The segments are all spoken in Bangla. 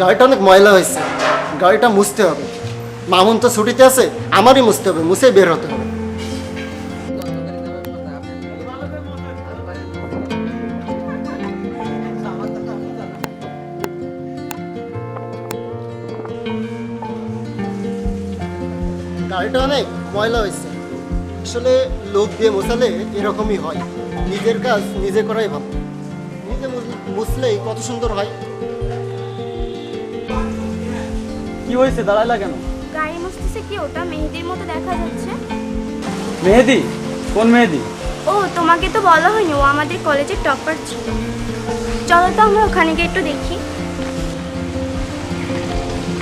গাড়িটা অনেক ময়লা হয়েছে। গাড়িটা মুছতে হবে। মামুন তো ছুটিতে আছে, আমারই মুছতে হবে, মুছে বের হতে হবে। গাড়িটা অনেক ময়লা হয়েছে। আসলে লোক দিয়ে মোছালে এরকমই হয়। নিজের কাজ নিজে করাই ভালো। নিজে মুছ- মুছলেই কত সুন্দর হয়। কি হয়েছে? দাঁড়াইলা কেন? গাড়ি মুছতেছে কি ওটা মেহেদির মতো দেখা যাচ্ছে? মেহেদি? কোন মেহেদি? ও তোমাকে তো বলা হয়নি ও আমাদের কলেজের টপার ছিল। চলো তো আমরা ওখানে গিয়ে একটু দেখি।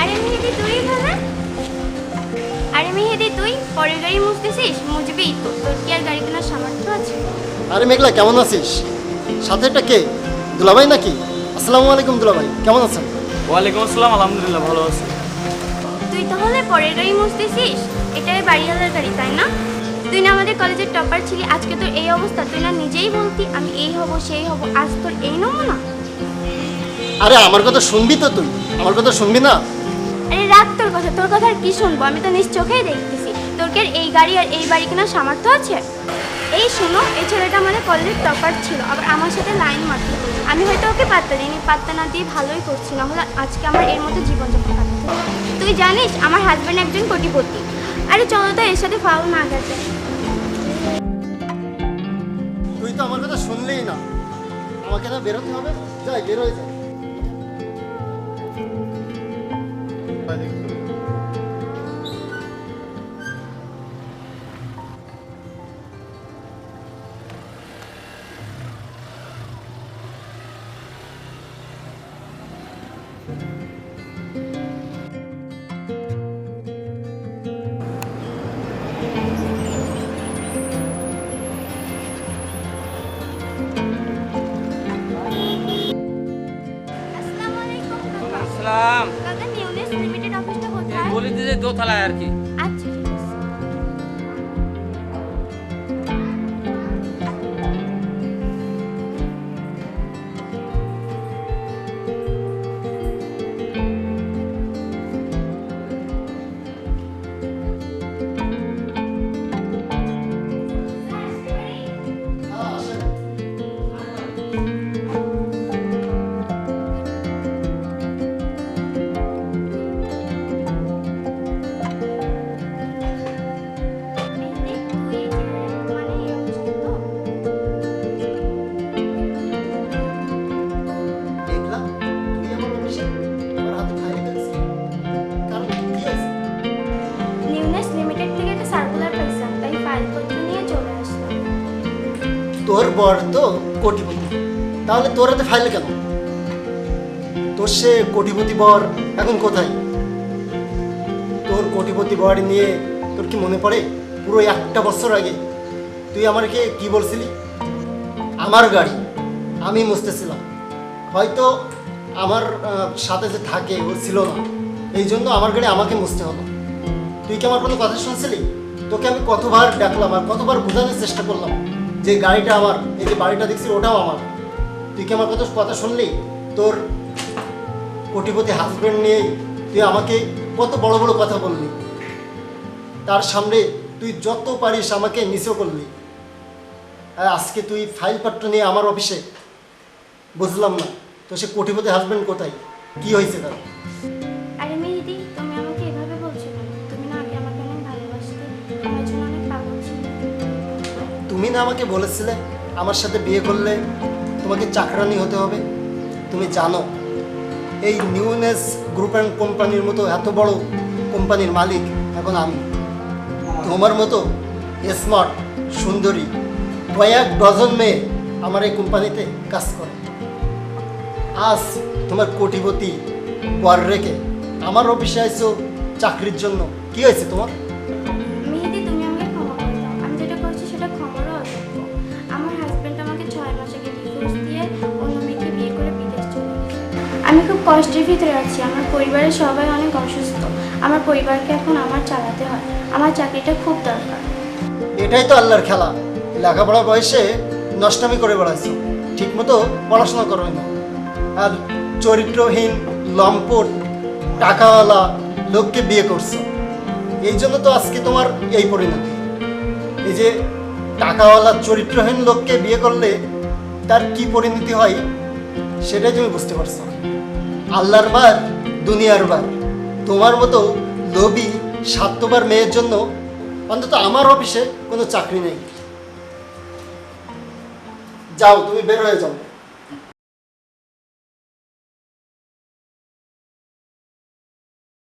আরে মেহেদি তুই এখানে? আরে মেহেদি তুই পরের গাড়ি মুছতেছিস? মুছবি তো। তোর কি আর গাড়ি কেনার সামর্থ্য আছে? আরে মেঘলা কেমন আছিস? সাথে এটা কে? দুলাভাই নাকি? আসসালামু আলাইকুম দুলাভাই কেমন আছেন? ওয়ালাইকুম আসসালাম আলহামদুলিল্লাহ ভালো আছি। তুই তাহলে পরের গাড়ি মুছতেছিস? এটাই বাড়িওয়ালার গাড়ি তাই না? তুই না আমাদের কলেজের টপার ছিলি আজকে তোর এই অবস্থা তুই না নিজেই বলতি আমি এই হব সেই হব আজ তোর এই নমুনা। আরে আমার কথা শুনবি তো তুই? আমার কথা শুনবি না? আরে রাখ তোর কথা তোর কথা আর কি শুনব? আমি তো নিজ চোখেই দেখতেছি। তোর কি আর এই গাড়ি আর এই বাড়ি কেনার সামর্থ্য আছে? এই শোনো এই ছেলেটা আমাদের কলেজের টপার ছিল আবার আমার সাথে লাইন মারতো। আমি হয়তো ওকে পাত্তা দিইনি পাত্তা না দিয়ে ভালোই করছি না হলে আজকে আমার এর মতো জীবনযাপন কাটতে। তুই জানিস আমার হাজব্যান্ড একজন কোটিপতি। আরে চলো তো, এর সাথে ফাউল না গেছে। তুই তো আমার কথা শুনলেই না। আমাকে না বেরোতে হবে। যাই বেরোয় যাই আসসালামু দোতলায় আর কি। তোর বর তো কোটিপতি। তাহলে তোর হাতে ফাইল কেন? তোর সে কোটিপতি বর এখন কোথায়? তোর কোটিপতি বর নিয়ে তোর কি মনে পড়ে? পুরো একটা বছর আগে তুই আমাকে কি বলছিলি? আমার গাড়ি। আমি মুছতেছিলাম। হয়তো আমার সাথে যে থাকে, ও ছিল না। এই জন্য আমার গাড়ি আমাকে মুছতে হলো। তুই কি আমার কোনো কথা শুনছিলি? তোকে আমি কতবার ডাকলাম আর কতবার বোঝানোর চেষ্টা করলাম। যে গাড়িটা আমার, এই যে বাড়িটা দেখছি ওটাও আমার। তুই কি আমার কত কথা শুনলি? তোর কোটিপতি হাজব্যান্ড নিয়ে তুই আমাকে কত বড় বড় কথা বললি। তার সামনে তুই যত পারিস আমাকে নিচেও করলি। আর আজকে তুই ফাইল ফাইলপত্র নিয়ে আমার অফিসে বুঝলাম না, তো সে কোটিপতি হাজব্যান্ড কোথায়? কি হয়েছে তার? তুমি না আমাকে বলেছিলে আমার সাথে বিয়ে করলে তোমাকে চাকরানি হতে হবে? তুমি জানো, এই নিউনেস গ্রুপ অ্যান্ড কোম্পানির মতো এত বড় কোম্পানির মালিক এখন আমি। তোমার মতো স্মার্ট সুন্দরী, কয়েক ডজন মেয়ে আমার এই কোম্পানিতে কাজ করে। আজ তোমার কোটিপতি পর রেখে আমার অফিসে আইসো চাকরির জন্য। কি হয়েছে তোমার? কষ্টের ভিতরে আছি। আমার পরিবারের সবাই অনেক অসুস্থ। আমার পরিবারকে এখন আমার চালাতে হয়। আমার চাকরিটা খুব দরকার। এটাই তো আল্লাহর খেলা। লেখাপড়া বয়সে নষ্টামি করে বেড়াইছো। ঠিক মতো পড়াশোনা করো না আর চরিত্রহীন, লম্পট, টাকাওয়ালা লোককে বিয়ে করছ। এই জন্য তো আজকে তোমার এই পরিণতি। এই যে টাকাওয়ালা, চরিত্রহীন লোককে বিয়ে করলে তার কি পরিণতি হয়, সেটাই তুমি বুঝতে পারছ। আল্লাহর বার, দুনিয়ার বার। তোমার মতো লোভী স্বার্থবার মেয়ের জন্য অন্তত আমার অফিসে কোনো চাকরি নেই। যাও, তুমি বের হয়ে যাও।